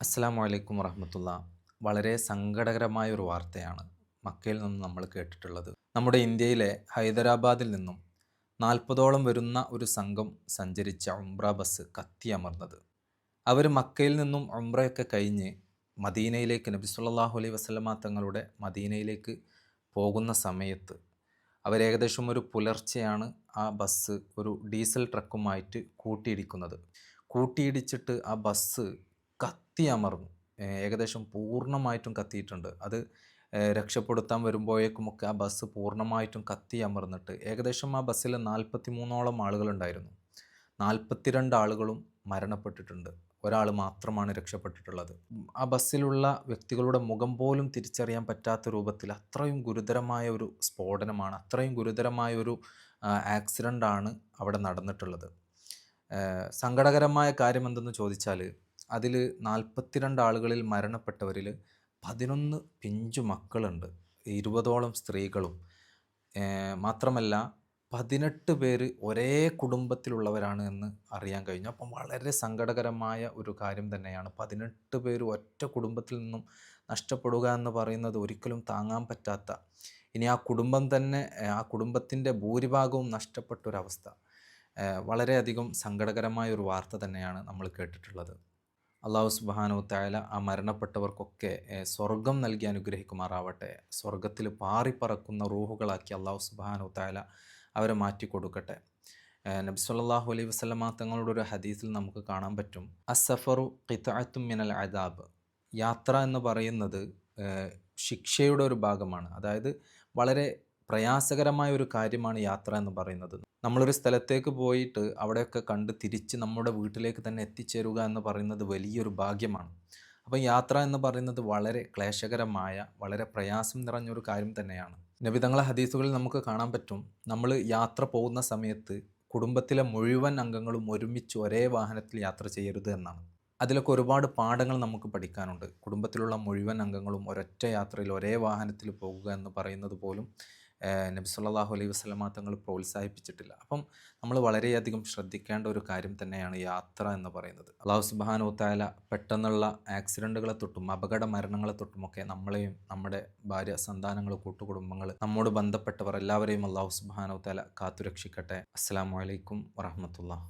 അസ്സാം വലൈക്കും വറഹമത്തുള്ള. വളരെ സങ്കടകരമായ ഒരു വാർത്തയാണ് മക്കയിൽ നിന്നും നമ്മൾ കേട്ടിട്ടുള്ളത്. നമ്മുടെ ഇന്ത്യയിലെ ഹൈദരാബാദിൽ നിന്നും നാൽപ്പതോളം വരുന്ന ഒരു സംഘം സഞ്ചരിച്ച ഉംറ ബസ് കത്തിയമർന്നത് അവർ മക്കയിൽ നിന്നും ഉംറയൊക്കെ കഴിഞ്ഞ് മദീനയിലേക്ക് നബി സുല്ലാഹു അലൈഹി വസല്ലമ തങ്ങളുടെ മദീനയിലേക്ക് പോകുന്ന സമയത്ത് അവരേകദേശം ഒരു പുലർച്ചെയാണ് ആ ബസ് ഒരു ഡീസൽ ട്രക്കുമായിട്ട് കൂട്ടിയിടിക്കുന്നത്. കൂട്ടിയിടിച്ചിട്ട് ആ ബസ് കത്തിയമർന്നു. ഏകദേശം പൂർണമായിട്ടും കത്തിയിട്ടുണ്ട്. അത് രക്ഷപ്പെടുത്താൻ വരുമ്പോഴേക്കുമൊക്കെ ആ ബസ് പൂർണമായിട്ടും കത്തിയമർന്നിട്ട് ഏകദേശം ആ ബസ്സിൽ നാൽപ്പത്തി മൂന്നോളം ആളുകളുണ്ടായിരുന്നു. നാൽപ്പത്തിരണ്ട് ആളുകളും മരണപ്പെട്ടിട്ടുണ്ട്. ഒരാൾ മാത്രമാണ് രക്ഷപ്പെട്ടിട്ടുള്ളത്. ആ ബസ്സിലുള്ള വ്യക്തികളുടെ മുഖം പോലും തിരിച്ചറിയാൻ പറ്റാത്ത രൂപത്തിൽ അത്രയും ഗുരുതരമായ ഒരു സ്ഫോടനമാണ് അത്രയും ഗുരുതരമായ ഒരു ആക്സിഡന്റാണ് അവിടെ നടന്നിട്ടുള്ളത്. സങ്കടകരമായ കാര്യം എന്തെന്ന് ചോദിച്ചാൽ അതിൽ നാൽപ്പത്തിരണ്ട് ആളുകളിൽ മരണപ്പെട്ടവരിൽ പതിനൊന്ന് പിഞ്ചു മക്കളുണ്ട്. ഇരുപതോളം സ്ത്രീകളും. മാത്രമല്ല പതിനെട്ട് പേര് ഒരേ കുടുംബത്തിലുള്ളവരാണ് എന്ന് അറിയാൻ കഴിഞ്ഞു. അപ്പം വളരെ സങ്കടകരമായ ഒരു കാര്യം തന്നെയാണ്. പതിനെട്ട് പേര് ഒറ്റ കുടുംബത്തിൽ നിന്നും നഷ്ടപ്പെടുക എന്ന് പറയുന്നത് ഒരിക്കലും താങ്ങാൻ പറ്റാത്ത ഇനി ആ കുടുംബം തന്നെ ആ കുടുംബത്തിന്റെ ഭൂരിഭാഗവും നഷ്ടപ്പെട്ടൊരവസ്ഥ. വളരെയധികം സങ്കടകരമായ ഒരു വാർത്ത തന്നെയാണ് നമ്മൾ കേട്ടിട്ടുള്ളത്. അള്ളാഹു സുബാനു തായാല ആ മരണപ്പെട്ടവർക്കൊക്കെ സ്വർഗം നൽകി അനുഗ്രഹിക്കുമാറാവട്ടെ. സ്വർഗത്തിൽ പാറിപ്പറക്കുന്ന റൂഹുകളാക്കി അള്ളാഹു സുബാനു തായാല അവരെ മാറ്റി കൊടുക്കട്ടെ നബി സല്ലാഹു അലൈഹി വസല്ലമ തങ്ങളുടെ ഒരു ഹദീസിൽ നമുക്ക് കാണാൻ പറ്റും. അസഫറു ഖിതാഅത്തും മിനൽ അദാബ്. യാത്ര എന്ന് പറയുന്നത് ശിക്ഷയുടെ ഒരു ഭാഗമാണ്. അതായത് വളരെ പ്രയാസകരമായ ഒരു കാര്യമാണ് യാത്ര എന്ന് പറയുന്നത്. നമ്മളൊരു സ്ഥലത്തേക്ക് പോയിട്ട് അവിടെയൊക്കെ കണ്ട് തിരിച്ച് നമ്മുടെ വീട്ടിലേക്ക് തന്നെ എത്തിച്ചേരുക എന്ന് പറയുന്നത് വലിയൊരു ഭാഗ്യമാണ്. അപ്പം യാത്ര എന്ന് പറയുന്നത് വളരെ ക്ലേശകരമായ വളരെ പ്രയാസം നിറഞ്ഞൊരു കാര്യം തന്നെയാണ്. നബിതങ്ങളെ ഹദീസുകളിൽ നമുക്ക് കാണാൻ പറ്റും. നമ്മൾ യാത്ര പോകുന്ന സമയത്ത് കുടുംബത്തിലെ മുഴുവൻ അംഗങ്ങളും ഒരുമിച്ച് ഒരേ വാഹനത്തിൽ യാത്ര ചെയ്യരുത് എന്നാണ്. അതിലൊക്കെ ഒരുപാട് പാഠങ്ങൾ നമുക്ക് പഠിക്കാനുണ്ട്. കുടുംബത്തിലുള്ള മുഴുവൻ അംഗങ്ങളും ഒരൊറ്റ യാത്രയിൽ ഒരേ വാഹനത്തിൽ പോകുക എന്ന് പറയുന്നത് പോലും ഏഹ് നബി സല്ലല്ലാഹു അലൈഹി വസ്ലമ തങ്ങൾ പ്രോത്സാഹിപ്പിച്ചിട്ടില്ല. അപ്പം നമ്മൾ വളരെയധികം ശ്രദ്ധിക്കേണ്ട ഒരു കാര്യം തന്നെയാണ് യാത്ര എന്ന് പറയുന്നത്. അള്ളാഹു സുബ്ഹാനഹു വതആല പെട്ടെന്നുള്ള ആക്സിഡന്റുകളെ തൊട്ടും അപകട മരണങ്ങളെ തൊട്ടുമൊക്കെ നമ്മളെയും നമ്മുടെ ഭാര്യ സന്താനങ്ങൾ കൂട്ടുകുടുംബങ്ങൾ നമ്മോട് ബന്ധപ്പെട്ടവർ എല്ലാവരെയും അള്ളാഹു സുബ്ഹാനഹു വതആല കാത്തുരക്ഷിക്കട്ടെ. അസ്സാം വലൈക്കും വറഹ്മത്തുള്ളാഹി.